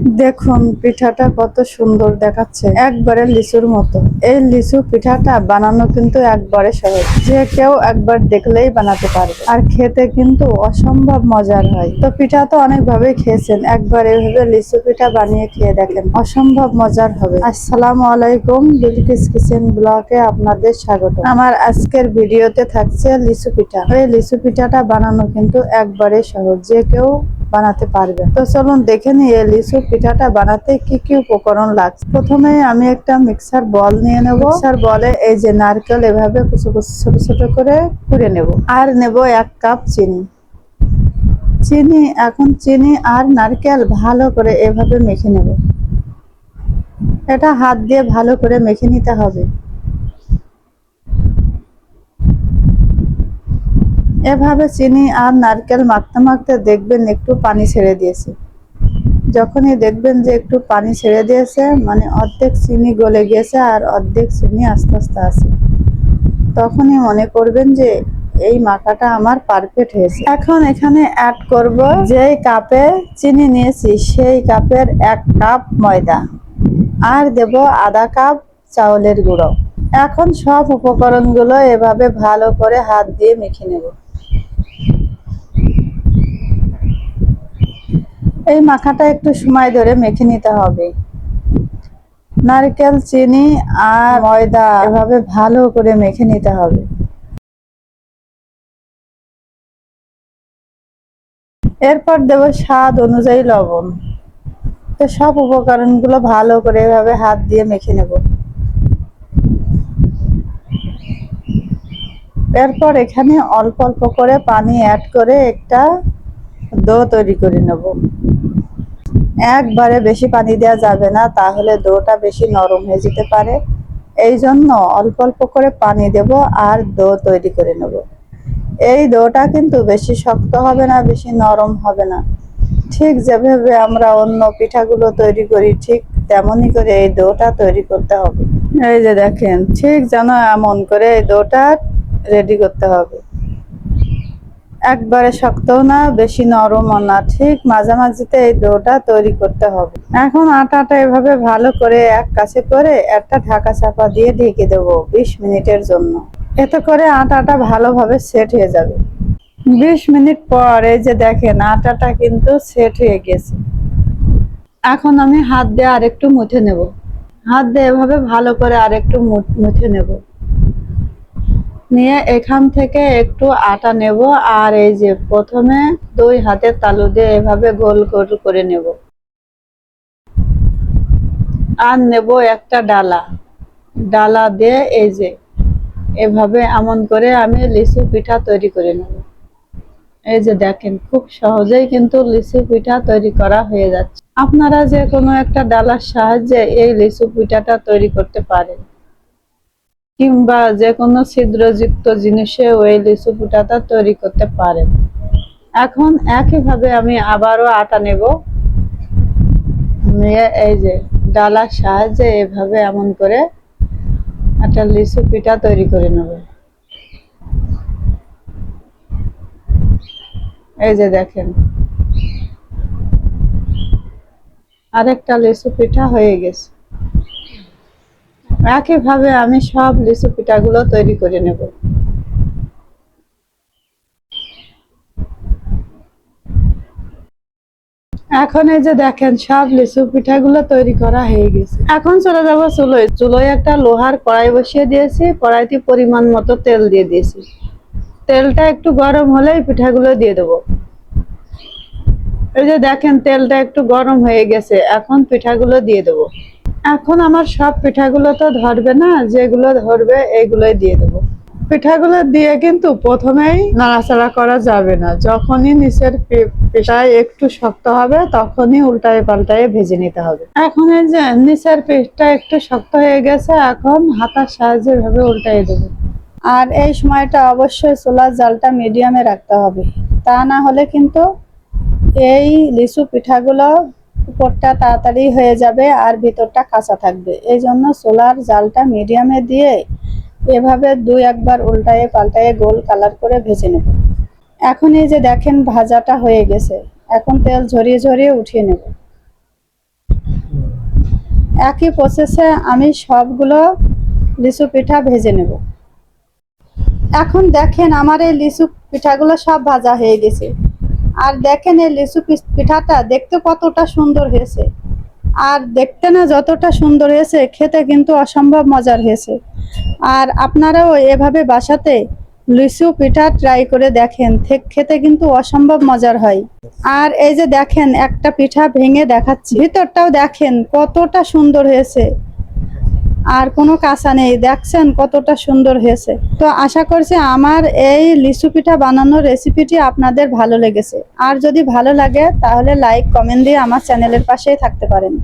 দেখুন, পিঠাটা কত সুন্দর দেখাচ্ছে। একবারে লিচুর মতো। এই লিচু পিঠাটা বানানো কিন্তু একবারে সহজ। যে কেউ একবার দেখলেই বানাতে পারবে আর খেতে কিন্তু অসম্ভব মজার হয়। তো পিঠা তো অনেক ভাবে খেয়েছেন। একবার এভাবে লিচু পিঠা বানিয়ে খেয়ে দেখেন। অসম্ভব মজার হবে। আসসালামু আলাইকুম বিলকিস কিচেন ব্লকে আপনাদের স্বাগত। আমার আজকের ভিডিওতে থাকছে লিচু পিঠা। এই লিচু পিঠাটা বানানো কিন্তু একবারে সহজ। যে কেউ বানাতে পারবে। তো চলুন দেখে নিয়ে লিচু পিঠাটা বানাতে কি কি উপকরণ লাগছে। প্রথমে আমি একটা মিক্সার বল নিয়ে নেব। মিক্সার বলে এই যে নারকেল এভাবে কুচো কুচো ছোট ছোট করে কুড়ে নেব। আর নেব এক কাপ চিনি। চিনি, এখন চিনি আর নারকেল ভালো করে এভাবে মেখে নেব। এটা হাত দিয়ে ভালো করে মেখে নিতে হবে। এভাবে চিনি আর নারকেল মাখতে মাখতে দেখবেন একটু পানি ছেড়ে দিয়েছে। যখনই দেখবেন যে একটু পানি ছেড়ে দিয়েছে মানে অর্ধেক চিনি গলে গিয়েছে আর অর্ধেক চিনি আস্তে আস্তে আছে। তখনই মনে করবেন যে এই মাখাটা আমার পারফেক্ট হয়েছে। এখন এখানে অ্যাড করব যেই কাপে চিনি নিয়েছি, সেই কাপের এক কাপ ময়দা। আর দেব আধা কাপ চাউলের গুঁড়ো। এখন সব উপকরণগুলো এভাবে ভালো করে হাত দিয়ে মেখে নেব। এই মাখাটা একটু সময় ধরে মেখে নিতে হবে। নারকেল, চিনি আর ময়দা এভাবে ভালো করে মেখে নিতে হবে। এরপর দেব স্বাদ অনুযায়ী লবণ। তো সব উপকরণগুলো ভালো করে এভাবে হাত দিয়ে মেখে নেব। এরপর এখানে অল্প অল্প করে পানি অ্যাড করে একটা ডো তৈরি করে নেব। একবারে বেশি পানি দেওয়া যাবে না, তাহলে ডোটা বেশি নরম হয়ে যেতে পারে। এই জন্য অল্প অল্প করে পানি দেব আর ডো তৈরি করে নেব। এই ডোটা কিন্তু বেশি শক্ত হবে না, বেশি নরম হবে না। ঠিক যেভাবে আমরা অন্য পিঠাগুলো তৈরি করি, ঠিক তেমনই করে এই দোটা তৈরি করতে হবে। এই যে দেখেন, ঠিক যেন এমন করে এই দোটা রেডি করতে হবে। একবারে শক্তও না, বেশি নরমও না, ঠিক মাঝামাঝিতে এই ডোটা তৈরি করতে হবে। এখন আটাটা এভাবে ভালো করে এক কাছে করে একটা ঢাকা চাপা দিয়ে ঢেকে দেব বিশ মিনিটের জন্য। এতে করে আটাটা ভালোভাবে সেট হয়ে যাবে। বিশ মিনিট পর এই যে দেখেন আটাটা কিন্তু সেট হয়ে গেছে। এখন আমি হাত দিয়ে আরেকটু মুঠে নেব। হাত দিয়ে এভাবে ভালো করে আরেকটু মুঠে নেব। নিয়ে এখান থেকে একটু আটা নেব আর এই যে প্রথমে দুই হাতের তালু দিয়ে এভাবে গোল গোল করে নেব। আর নেব একটা ডালা। ডালা দিয়ে এই যে এভাবে এমন করে আমি লিচু পিঠা তৈরি করে নেব। এই যে দেখেন, খুব সহজেই কিন্তু লিচু পিঠা তৈরি করা হয়ে যাচ্ছে। আপনারা যে কোনো একটা ডালার সাহায্যে এই লিচু পিঠাটা তৈরি করতে পারেন। কিংবা যে কোনো ছিদ্রযুক্ত জিনিসে ওই লিচু পিঠাটা তৈরি করতে পারেন। এখন একইভাবে আমি আবারও আটা নেব। নিয়ে এই যে ডালার সাহায্যে এভাবে এমন করে একটা লিচু পিঠা তৈরি করে নেব। এই যে দেখেন। আরেকটা লিচু পিঠা হয়ে গেছে। একইভাবে আমি সব লিচু পিঠাগুলো তৈরি করে নেব। এখন এই যে দেখেন, সব লিচু পিঠাগুলো তৈরি করা হয়ে গেছে। এখন চলে যাব চুলোয়। চুলোয় একটা লোহার কড়াই বসিয়ে দিয়েছি। কড়াইতে পরিমাণ মতো তেল দিয়ে দিয়েছি। তেলটা একটু গরম হলেই পিঠাগুলো দিয়ে দেবো। এই যে দেখেন, তেলটা একটু গরম হয়ে গেছে। এখন পিঠাগুলো দিয়ে দেবো। এখন আমার সব পিঠাগুলো তো ধরবে না, যেগুলো ধরবে এগুলোই দিয়ে দেবো। পিঠাগুলো দিয়ে কিন্তু প্রথমেই নাড়াচাড়া করা যাবে না। যখনই নিচের পিঠায় একটু শক্ত হবে, তখনই উল্টায় পাল্টায় ভেজে নিতে হবে। এখন এই যে নিচের পিঠটা একটু শক্ত হয়ে গেছে, এখন হাতার সাহায্যে ভাবে উল্টাই দেবো। আর এই সময়টা অবশ্যই চুলার জালটা মিডিয়ামে রাখতে হবে। তা না হলে কিন্তু এই লিচু পিঠাগুলো উপরটা তাড়াতাড়ি হয়ে যাবে আর ভিতরটা কাঁচা থাকবে। এই জন্য সোলার জালটা মিডিয়ামে দিয়ে এভাবে দুই একবার উল্টায়ে পাল্টায়ে গোল কালার করে ভেজে নেব। এখন এই যে দেখেন ভাজাটা হয়ে গেছে। এখন তেল ঝরিয়ে ঝরিয়ে উঠিয়ে নেব। একই প্রসেসে আমি সবগুলো লিচু পিঠা ভেজে নেব। এখন দেখেন আমার এই লিচু পিঠাগুলো সব ভাজা হয়ে গেছে। আর দেখেন এই লিচু পিঠাটা দেখতে কতটা সুন্দর হয়েছে। আর দেখতে না যতটা সুন্দর হয়েছে, খেতে কিন্তু অসম্ভব মজার হয়েছে। আর আপনারাও এভাবে বাসাতে লিচু পিঠা ট্রাই করে দেখেন খেতে কিন্তু অসম্ভব মজার হয়। আর এই যে দেখেন, একটা পিঠা ভেঙে দেখাচ্ছি। ভিতরটাও দেখেন কতটা সুন্দর হয়েছে। আর কোনো কাঁচা নেই। দেখছেন কতটা সুন্দর হয়েছে। তো আশা করছি আমার এই লিচু পিঠা বানানোর রেসিপিটি আপনাদের ভালো লেগেছে। আর যদি ভালো লাগে, তাহলে লাইক কমেন্ট দিয়ে আমার চ্যানেলের পাশেই থাকতে পারেন।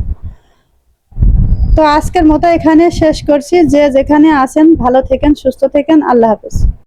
তো আজকের মতো এখানে শেষ করছি। যে যেখানে আছেন, ভালো থেকেন, সুস্থ থেকেন। আল্লাহ হাফেজ।